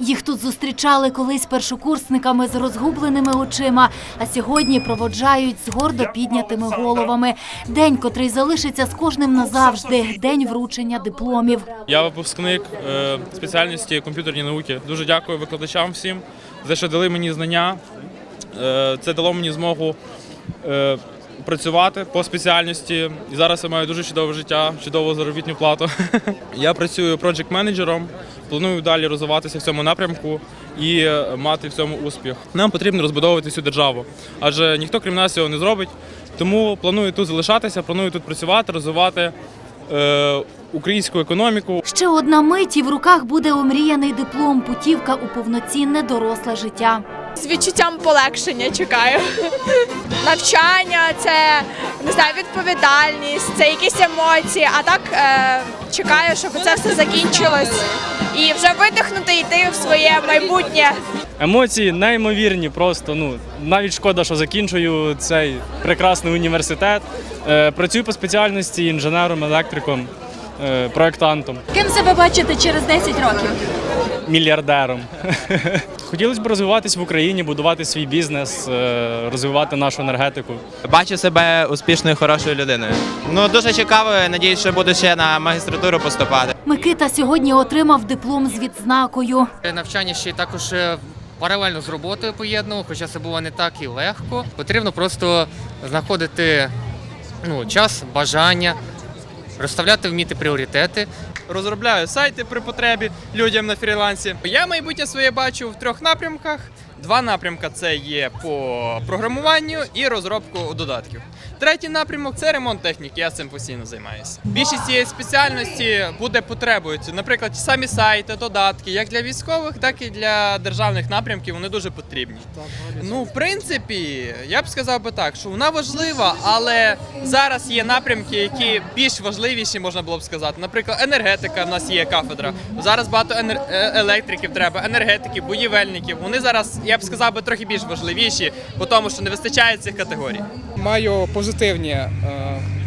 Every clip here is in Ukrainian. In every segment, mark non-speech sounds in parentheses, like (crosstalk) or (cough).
Їх тут зустрічали колись першокурсниками з розгубленими очима, а сьогодні проводжають з гордо піднятими головами. День, котрий залишиться з кожним назавжди. День вручення дипломів. Я випускник е, спеціальності комп'ютерні науки. Дуже дякую викладачам всім за що дали мені знання. Е, Це дало мені змогу е, працювати по спеціальності. І зараз я маю дуже чудове життя, чудову заробітну плату. (laughs) Я працюю проджект-менеджером, планую далі розвиватися в цьому напрямку і е, мати в цьому успіх. Нам потрібно розбудовувати всю державу, адже ніхто крім нас цього не зробить. Тому планую тут залишатися, планую тут працювати, розвивати е, українську економіку. Ще одна мить і в руках буде омріяний диплом, путівка у повноцінне доросле життя. З відчуттям полегшення чекаю. Навчання це не знаю, відповідальність, це якісь емоції. А так е, чекаю, щоб це все закінчилось і вже видихнути йти в своє майбутнє. Емоції неймовірні, просто ну навіть шкода, що закінчую цей прекрасний університет. Е, працюю по спеціальності інженером, електриком, е, проєктантом, Ким себе бачите через 10 років? Мільярдером. (laughs) Хотілося б розвиватись в Україні, будувати свій бізнес, е, розвивати нашу енергетику. Бачу себе успішною, хорошою людиною. Ну дуже цікаво. Надіюсь, що буду ще на магістратуру поступати. Микита сьогодні отримав диплом з відзнакою. Навчання ще й також е, паралельно з роботою поєднував, хоча це було не так і легко. Потрібно просто знаходити ну, час, бажання, розставляти вміти пріоритети. Розробляю сайти при потребі людям на фрілансі. Я майбутнє своє бачу в трьох напрямках. Два напрямка це є по програмуванню і розробку додатків. Третій напрямок це ремонт техніки. Я цим постійно займаюся. Більшість цієї спеціальності буде потребою. Наприклад, самі сайти, додатки, як для військових, так і для державних напрямків. Вони дуже потрібні. Ну, в принципі, я б сказав би так, що вона важлива, але зараз є напрямки, які більш важливіші, можна було б сказати. Наприклад, енергетика в нас є кафедра. Зараз багато е, електриків треба, енергетиків, будівельників. Вони зараз, я б сказав би, трохи більш важливіші, по тому що не вистачає цих категорій. Маю позитивні е,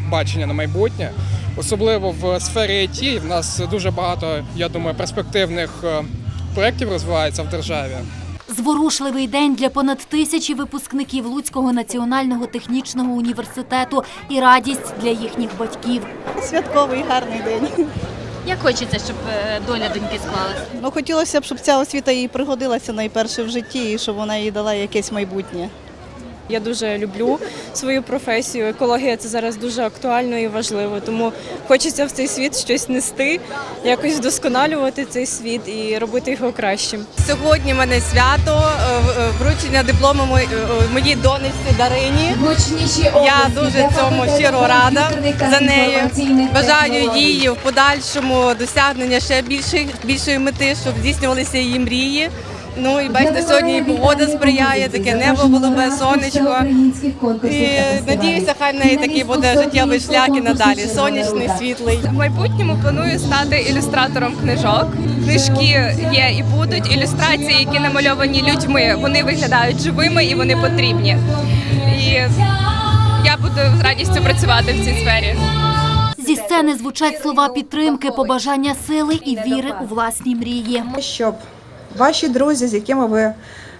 бачення на майбутнє, особливо в сфері IT. В нас дуже багато, я думаю, перспективних е, проєктів розвивається в державі. Зворушливий день для понад тисячі випускників Луцького національного технічного університету і радість для їхніх батьків. Святковий гарний день. Як хочеться, щоб е, доля доньки склалася? Ну хотілося б, щоб ця освіта їй пригодилася найперше в житті, і щоб вона їй дала якесь майбутнє. Я дуже люблю свою професію. Екологія це зараз дуже актуально і важливо. Тому хочеться в цей світ щось нести, якось вдосконалювати цей світ і робити його кращим. Сьогодні в мене свято е, вручення диплому моїй донечці Дарині. Я дуже цьому щиро рада за нею. Бажаю їй в подальшому досягнення ще більшої, більшої мети, щоб здійснювалися її мрії. Ну і бачите, сьогодні і погода сприяє, таке небо голубе, сонечко. І надіюся, хай в неї такий буде життєвий шлях і надалі. Сонячний, світлий. В майбутньому планую стати ілюстратором книжок. Книжки є і будуть. Ілюстрації, які намальовані людьми, вони виглядають живими і вони потрібні. І я буду з радістю працювати в цій сфері. Зі сцени звучать слова підтримки, побажання сили і віри у власні мрії. щоб ваші друзі, з якими ви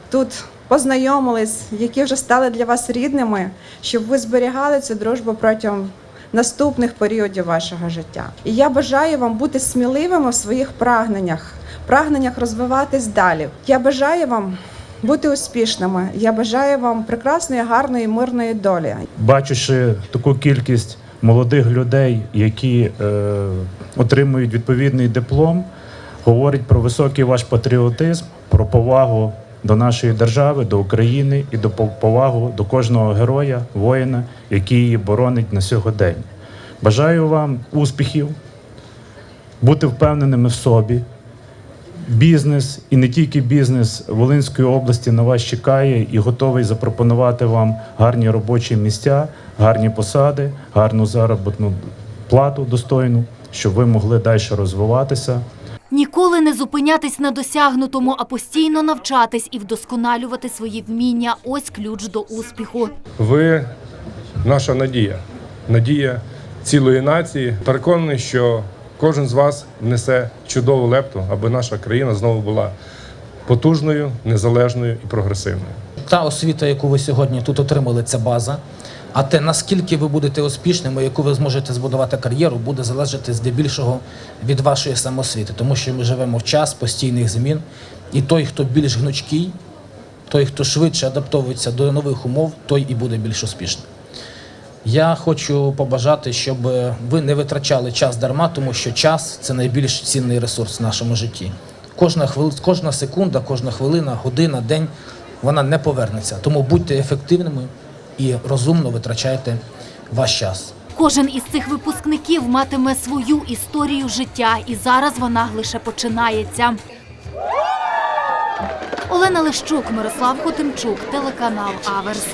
тут познайомились, які вже стали для вас рідними, щоб ви зберігали цю дружбу протягом наступних періодів вашого життя. І я бажаю вам бути сміливими в своїх прагненнях, прагненнях розвиватись далі. Я бажаю вам бути успішними. Я бажаю вам прекрасної, гарної, мирної долі. бачачи таку кількість молодих людей, які е, отримують відповідний диплом, говорить про високий ваш патріотизм, про повагу до нашої держави, до України і до повагу до кожного героя, воїна, який її боронить на сьогодення. Бажаю вам успіхів, бути впевненими в собі. Бізнес і не тільки бізнес Волинської області на вас чекає і готовий запропонувати вам гарні робочі місця, гарні посади, гарну заробітну плату достойну, щоб ви могли далі розвиватися. Ніколи не зупинятись на досягнутому, а постійно навчатись і вдосконалювати свої вміння. Ось ключ до успіху. Ви наша надія, надія цілої нації. Переконаний, що кожен з вас внесе чудову лепту, аби наша країна знову була потужною, незалежною і прогресивною. Та освіта, яку ви сьогодні тут отримали, це база. А те, наскільки ви будете успішними, яку ви зможете збудувати кар'єру, буде залежати здебільшого від вашої самосвіти, тому що ми живемо в час постійних змін, і той, хто більш гнучкий, той, хто швидше адаптовується до нових умов, той і буде більш успішним. Я хочу побажати, щоб ви не витрачали час дарма, тому що час це найбільш цінний ресурс в нашому житті. Кожна хвили, кожна секунда, кожна хвилина, година, день вона не повернеться. Тому будьте ефективними і розумно витрачайте ваш час. Кожен із цих випускників матиме свою історію життя, і зараз вона лише починається. Олена Лещук, Мирослав Хотимчук, телеканал Аверс.